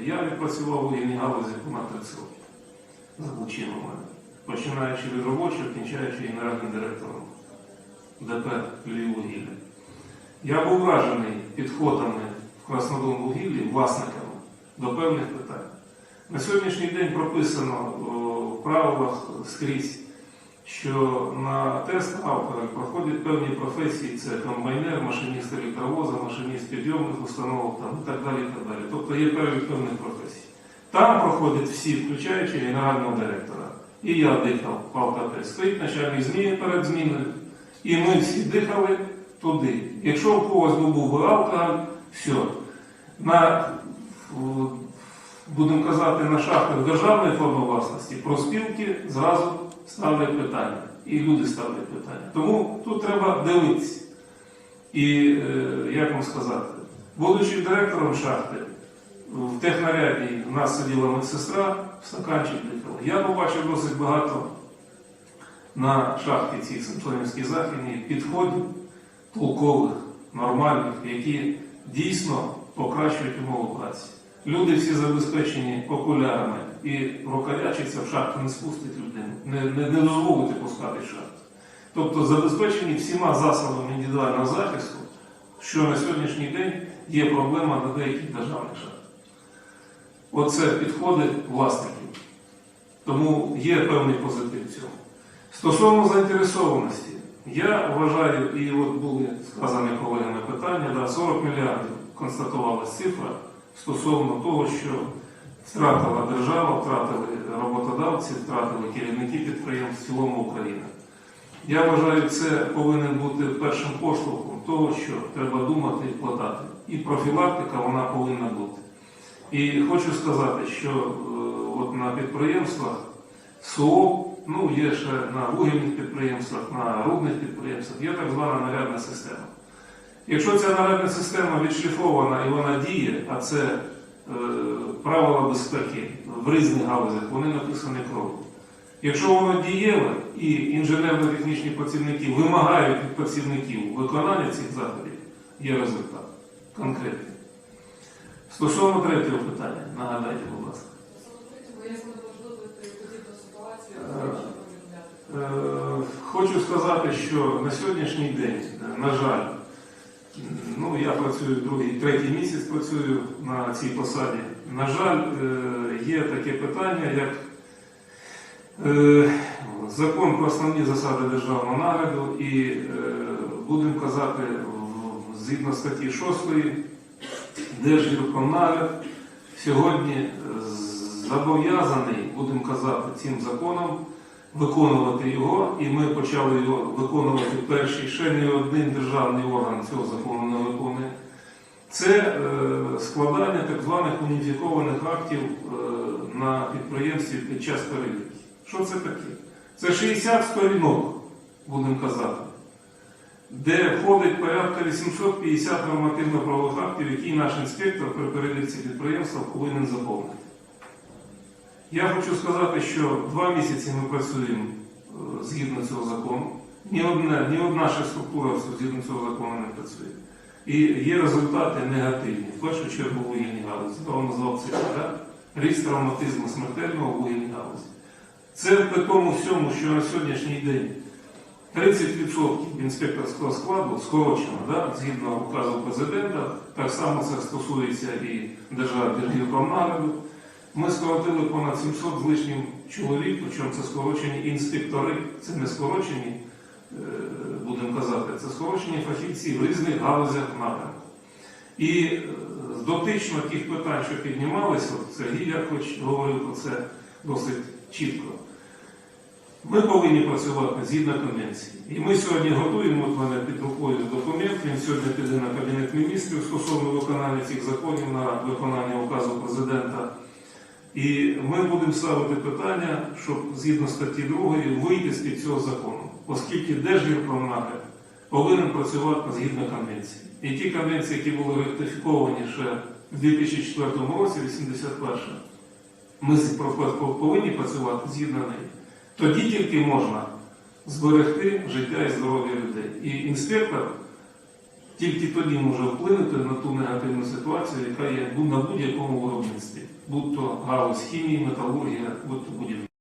Я відпрацював у вугільній галузі понад 30 років за плечима мене. Починаючи від робочого, кінчаючи генеральним директором ДП «Львіввугілля». Я був вражений підходами в Краснодонвугіллі власниками до певних питань. На сьогоднішній день прописано в правилах скрізь, що на тест автора проходять певні професії, це комбайнер, машиніст електровоза, машиніст підйомних установок там, і так далі. і так далі. Тобто є перелік певних професій. Там проходять всі, включаючи генерального директора. І я дихав в автотест. Стоїть начальник зміни перед зміною. І ми всі дихали туди. Якщо у когось був алкоголь, все. На, будемо казати, на шахтах державної форми власності про спілки зразу ставлять питання. І люди ставлять питання. Тому тут треба дивитися. І е, як вам сказати, будучи директором шахти, в технаряді в нас сиділа медсестра, стаканчик дихала. Я побачив досить багато на шахті цій Самсонівській західній підходів толкових, нормальних, які дійсно покращують умови праці. Люди всі забезпечені окулярами і рукавячиться в шахту не спустить людину, не, не, не дозволить пускати шахту. Тобто забезпечені всіма засобами індивідуального захисту, що на сьогоднішній день є проблема на деяких державних шахтах. Оце підходи власників. Тому є певний позитив в цьому. Стосовно заінтересованості, я вважаю, і от були сказані колегами питання, да, 40 мільярдів констатувалась цифра стосовно того, що втратила держава, втратили роботодавці, втратили керівники підприємств в цілому України. Я вважаю, це повинен бути першим поштовхом того, що треба думати і вкладати. І профілактика вона повинна бути. І хочу сказати, що е, от на підприємствах СО, ну є ще на вугільних підприємствах, на рудних підприємствах, є так звана нарядна система. Якщо ця нарядна система відшліфована і вона діє, а це е, правила безпеки в різних галузях, вони написані кров'ю. Якщо воно дієве і інженерно-технічні працівники вимагають від працівників виконання цих заходів, є результат конкретний. Стосовно третього питання, нагадайте, будь ласка. Е, Хочу сказати, що на сьогоднішній день, на жаль, ну я працюю другий, третій місяць працюю на цій посаді. На жаль, е, є таке питання, як е, закон про основні засади державного нагляду і будемо казати, згідно статті 6 Держгіркомнагляд сьогодні е, зобов'язаний, будемо казати, цим законом виконувати його, і ми почали його виконувати перший, ще не один державний орган цього закону не виконує. Це е, складання так званих уніфікованих актів е, на підприємстві під час перевірки. Що це таке? Це 60 сторінок, будемо казати, де входить порядка 850 нормативно-правових актів, які наш інспектор при перевірці підприємства повинен заповнити. Я хочу сказати, що два місяці ми працюємо е, згідно цього закону. Ні одна, ні одна структура згідно цього закону не працює. І є результати негативні. В першу чергу вугільній галузі. Я назвав цифри, да? ріст травматизму смертельного вугільній галузі. Це при тому всьому, що на сьогоднішній день 30% інспекторського складу скорочено, да? згідно указу президента, так само це стосується і державного нагляду. Ми скоротили понад 700 з лишнім чоловік, причому це скорочені інспектори, це не скорочені, е, будемо казати, це скорочені фахівці в різних галузях напрямку. І е, дотично тих питань, що піднімалися, Сергій Якович говорив про це досить чітко. Ми повинні працювати згідно конвенції. І ми сьогодні готуємо, от мене під рукою документ, він сьогодні піде на Кабінет міністрів стосовно виконання цих законів на виконання указу президента. І ми будемо ставити питання, щоб згідно статті 2 вийти з під цього закону, оскільки Держгірпромнагляд повинен працювати згідно конвенції. І ті конвенції, які були ратифіковані ще в 2004 році, 81 ми повинні працювати згідно неї. Тоді тільки можна зберегти життя і здоров'я людей. І інспектор тільки тоді може вплинути на ту негативну ситуацію, яка є на будь-якому виробництві. будь то галузь хімії, металургія, будь то будівництво.